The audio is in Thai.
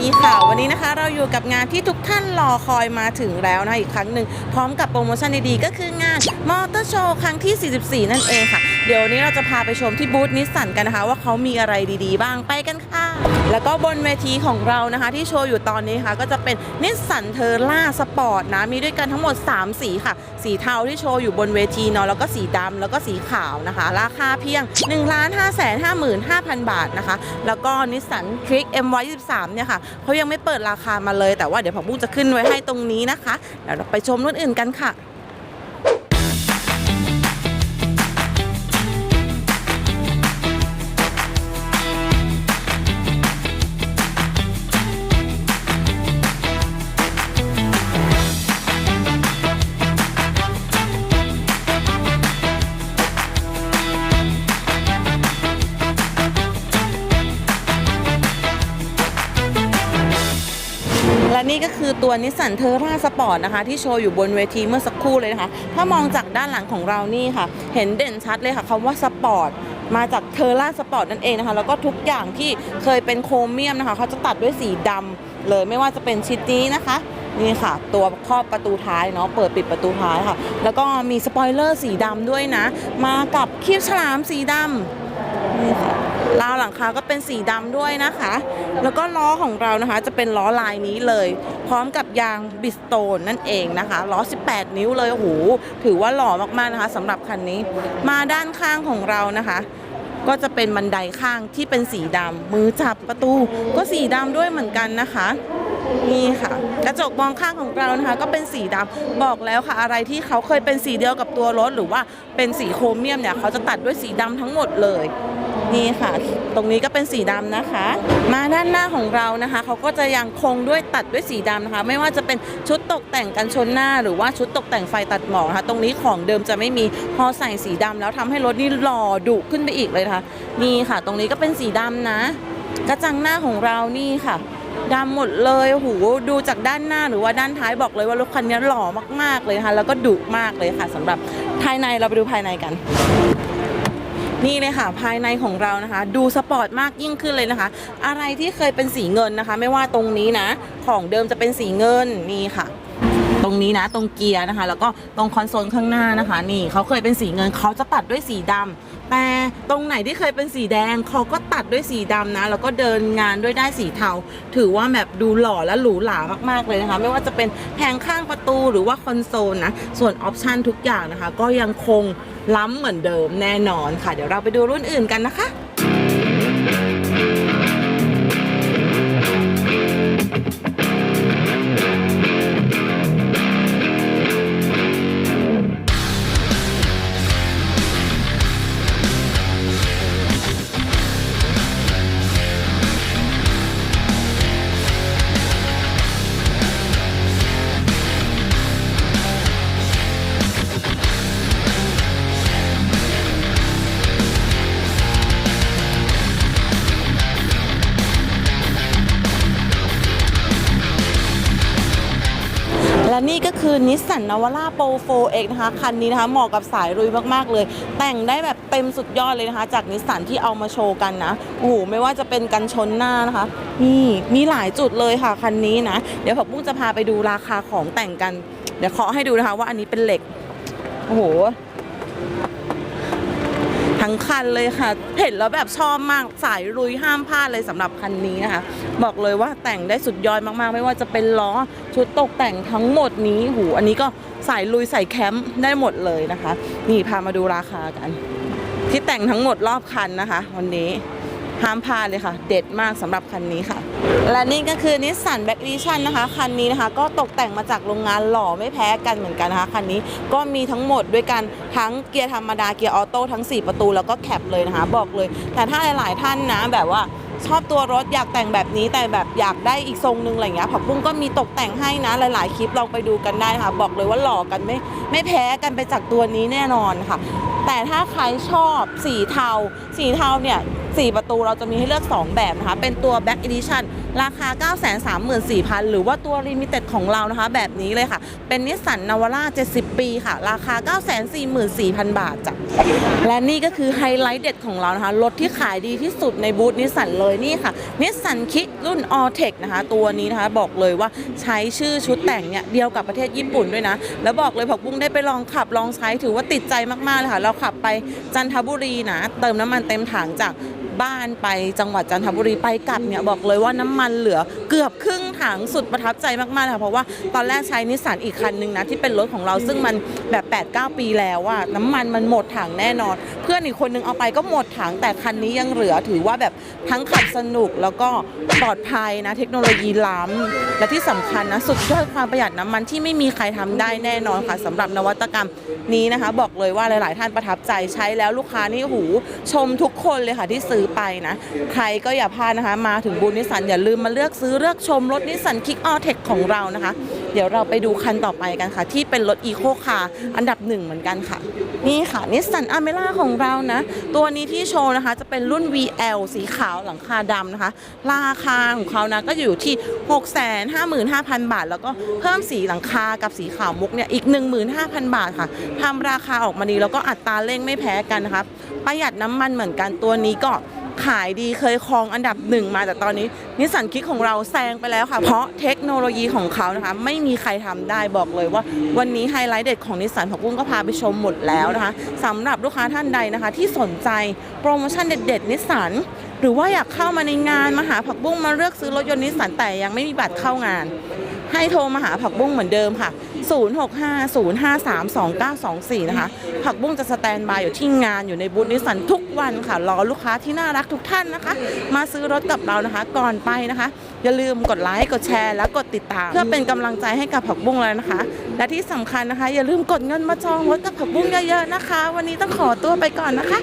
ดีค่ะ วันนี้นะคะเราอยู่กับงานที่ทุกท่านรอคอยมาถึงแล้วนะอีกครั้งหนึ่งพร้อมกับโปรโมชั่นดีๆ ก็คืองานมอเตอร์โชว์ครั้งที่ 44 นั่นเองค่ะ เดี๋ยววันนี้เราจะพาไปชมที่บูธนิสสันกันนะคะ ว่าเขามีอะไรดีๆ บ้างไปกันค่ะ แล้วก็บนเวทีของเรานะคะที่โชว์อยู่ตอนนี้ค่ะก็จะเป็นนิสสันเทอร่าสปอร์ตนะมีด้วยกันทั้งหมด 3 สีค่ะ สีเทาที่โชว์อยู่บนเวทีเนาะแล้วก็สีดำแล้วก็สีขาวนะคะ ราคาเพียง 1 5 5 5 5 0 0 0 บาทนะคะ แล้วก็นิสสันคลิก MY23 เนี่ยค่ะเขายังไม่เปิดราคามาเลยแต่ว่าเดี๋ยวผักบุ้งจะขึ้นไว้ให้ตรงนี้นะคะเดี๋ยวเราไปชมรุ่นอื่นกันค่ะ คือตัวนิสสันเทอร่าสปอร์ตนะคะ ที่โชว์อยู่บนเวทีเมื่อสักครู่เลยนะคะ ถ้ามองจากด้านหลังของเรานี่ค่ะ เห็นเด่นชัดเลยค่ะคำว่าสปอร์ตมาจากเทอร่าสปอร์ตนั่นเองนะคะ แล้วก็ทุกอย่างที่เคยเป็นโครเมียมนะคะ เขาจะตัดด้วยสีดำเลยไม่ว่าจะเป็นชิดนี้นะคะนี่ค่ะ ตัวครอบประตูท้ายเนาะเปิดปิดประตูท้ายค่ะ แล้วก็มีสปอยเลอร์สีดำด้วยนะ มากับคีบฉลามสีดำนี่ค่ะ ราวหลังคาก็เป็นสีดำด้วยนะคะ แล้วก็ล้อของเรานะคะจะเป็นล้อลายนี้เลย พร้อมกับยางบิสโตนนั่นเองนะคะล้อ 18 นิ้วเลยโอ้โหถือว่าหล่อมากๆนะคะสำหรับคันนี้ มาด้านข้างของเรานะคะก็จะเป็นบันไดข้างที่เป็นสีดำมือจับประตูก็สีดำด้วยเหมือนกันนะคะ นี่ค่ะ กระจกมองข้างของเรานะคะ ก็เป็นสีดำบอกแล้วค่ะ อะไรที่เขาเคยเป็นสีเดียวกับตัวรถ หรือว่าเป็นสีโครเมียมเนี่ยเขาจะตัดด้วยสีดำทั้งหมดเลย นี่ค่ะ ตรงนี้ก็เป็นสีดำนะคะ มาด้านหน้าของเรานะคะเขาก็จะยังคงด้วยตัดด้วยสีดำนะคะ ไม่ว่าจะเป็นชุดตกแต่งกันชนหน้า หรือว่าชุดตกแต่งไฟตัดหมอกนะคะ ตรงนี้ของเดิมจะไม่มีพอใส่สีดำแล้วทำให้รถนี่หล่อดุขึ้นไปอีกเลยะคะนี่ค่ะ ตรงนี้ก็เป็นสีดำนะ กระจังหน้าของเรานี่ค่ะดำหมดเลยโอ้โหดูจากด้านหน้าหรือว่าด้านท้ายบอกเลยว่ารถคันนี้หล่อมากๆเลยนะคะแล้วก็ดุมากเลยค่ะสำหรับภายในเราไปดูภายในกัน นี่เลยค่ะภายในของเรานะคะ ดูสปอร์ตมากยิ่งขึ้นเลยนะคะ อะไรที่เคยเป็นสีเงินนะคะ ไม่ว่าตรงนี้นะ ของเดิมจะเป็นสีเงินนี่ค่ะ ตรงนี้นะตรงเกียร์นะคะ แล้วก็ตรงคอนโซลข้างหน้านะคะ นี่เขาเคยเป็นสีเงินเขาจะตัดด้วยสีดำแต่ตรงไหนที่เคยเป็นสีแดงเขาก็ตัดด้วยสีดำนะ แล้วก็เดินงานด้วยได้สีเทา ถือว่าแบบดูหล่อและหรูหรามากๆเลยนะคะ ไม่ว่าจะเป็นแผงข้างประตูหรือว่าคอนโซลนะส่วนออปชันทุกอย่างนะคะ ก็ยังคง ล้ำเหมือนเดิมแน่นอนค่ะ เดี๋ยวเราไปดูรุ่นอื่นกันนะคะ และนี่ก็คือนิสสันนาวาร่าโปร 4X นะคะ คันนี้นะคะเหมาะกับสายรุยมากๆเลย แต่งได้แบบเต็มสุดยอดเลยนะคะ จากนิสสันที่เอามาโชว์กันนะโอ้โหไม่ว่าจะเป็นกันชนหน้านะคะ นี่มีหลายจุดเลยค่ะคันนี้นะ เดี๋ยวผมปุ้งจะพาไปดูราคาของแต่งกัน เดี๋ยวเคาะให้ดูนะคะว่าอันนี้เป็นเหล็กโอ้โห ทั้งคันเลยค่ะ เห็นแล้วแบบชอบมากสายลุยห้ามพลาดเลยสำหรับคันนี้นะคะ บอกเลยว่าแต่งได้สุดยอดมากๆ ไม่ว่าจะเป็นล้อชุดตกแต่งทั้งหมดนี้หูอันนี้ก็สายลุยใส่แคมป์ได้หมดเลยนะคะ นี่พามาดูราคากัน ที่แต่งทั้งหมดรอบคันนะคะ วันนี้ ห้ามพลาดเลยค่ะ เด็ดมากสำหรับคันนี้ค่ะ และนี่ก็คือนิสสันแบ็กดิชันนะคะ คันนี้นะคะ ก็ตกแต่งมาจากโรงงานหล่อไม่แพ้กันเหมือนกันนะคะ คันนี้ก็มีทั้งหมดด้วยกันทั้งเกียร์ธรรมดาเกียร์ออโต้ทั้ง 4 ประตูแล้วก็แคปเลยนะคะ บอกเลย แต่ถ้าหลาย ๆ ท่านนะแบบว่าชอบตัวรถอยากแต่งแบบนี้แต่แบบอยากได้อีกทรงหนึงอะไรเงี้ยผักบุ้งก็มีตกแต่งให้นะหลาย ๆ คลิปลองไปดูกันได้ค่ะ บอกเลยว่าหล่อกันไม่ไม่แพ้กันไปจากตัวนี้แน่นอนค่ะ แต่ถ้าใครชอบสีเทา สีเทาเนี่ย 4 ประตูเราจะมีให้เลือก 2 แบบนะคะ เป็นตัว Back Edition ราคา 934,000 หรือว่าตัว Limited ของเรานะคะ แบบนี้เลยค่ะ เป็นนิสสันนาวาร่า70 ปีค่ะ ราคา 944,000 บาทจ้ะและนี่ก็คือไฮไลท์เด็ดของเรานะคะรถที่ขายดีที่สุดในบูธนิสสันเลยนี่ค่ะนิสสันคิกรุ่น a l Tech นะคะ ตัวนี้นะคะบอกเลยว่าใช้ชื่อชุดแต่งเนี่ยเดียวกับประเทศญี่ปุ่นด้วยนะ แล้วบอกเลยผักบุ้งได้ไปลองขับลองใช้ถือว่าติดใจมากๆเลยค่ะ เราขับไปจันทบุรีนะ เติมน้ำมันเต็มถังจาก บ้านไปจังหวัดจันทบุรีไปกลับเนี่ยบอกเลยว่าน้ำมันเหลือเกือบครึ่งถังสุดประทับใจมากๆค่ะเพราะว่าตอนแรกใช้นิสสันอีกคันนึงนะที่เป็นรถของเราซึ่งมันแบบ8-9ปีแล้วว่าน้ำมันมันหมดถังแน่นอน เพื่อนอีกคนนึงเอาไปก็หมดถังแต่คันนี้ยังเหลือถือว่าแบบทั้งขับสนุกแล้วก็ปลอดภัยนะเทคโนโลยีล้ำและที่สำคัญนะสุดยอดความประหยัดน้ำมันที่ไม่มีใครทำได้แน่นอนค่ะสำหรับนวัตกรรมนี้นะคะ บอกเลยว่าหลาย ๆ ท่านประทับใจใช้แล้วลูกค้านี่หูชมทุกคนเลยค่ะที่ซื้อไปนะ ใครก็อย่าพลาดนะคะ มาถึงบูธนิสสันอย่าลืมมาเลือกซื้อเลือกชมรถนิสสันคิกออเทคของเรานะคะ เดี๋ยวเราไปดูคันต่อไปกันค่ะ ที่เป็นรถอีโคคาร์อันดับหนึ่งเหมือนกันค่ะ นี่ค่ะนิสสันอเมร่าของเรานะ ตัวนี้ที่โชว์นะคะจะเป็นรุ่น VL สีขาวหลังคาดำนะคะ ราคาของเขานะก็อยู่ที่ 655,000 บาท แล้วก็เพิ่มสีหลังคากับสีขาวมุกเนี่ยอีก 15,000 บาทค่ะทำราคาออกมาดีแล้วก็อัตราเร่งไม่แพ้กันนะคะประหยัดน้ำมันเหมือนกันตัวนี้ก็ ขายดีเคยครองอันดับหนึ่งมาแต่ตอนนี้นิสสันคิกของเราแซงไปแล้วค่ะ เพราะเทคโนโลยีของเขานะคะ ไม่มีใครทำได้บอกเลยว่า วันนี้ไฮไลท์เด็ดของนิสสันของกุ้งก็พาไปชมหมดแล้วนะคะสำหรับลูกค้าท่านใดนะคะ ที่สนใจโปรโมชั่นเด็ดๆนิสสัน หรือว่าอยากเข้ามาในงานมาหาผักบุ้งมาเลือกซื้อรถยนต์นิสสันแต่ยังไม่มีบัตรเข้างาน ให้โทรมาหาผักบุ้งเหมือนเดิมค่ะ 0650532924 นะคะ ผักบุ้งจะสแตนบายอยู่ที่งานอยู่ในบูธนิสสันทุกวันค่ะ รอลูกค้าที่น่ารักทุกท่านนะคะ มาซื้อรถกับเรานะคะ ก่อนไปนะคะ อย่าลืมกดไลค์กดแชร์และกดติดตาม เพื่อเป็นกำลังใจให้กับผักบุ้งแล้วนะคะ และที่สำคัญนะคะ อย่าลืมกดเงินมาจองรถกับผักบุ้งเยอะๆนะคะ วันนี้ต้องขอตัวไปก่อนนะคะ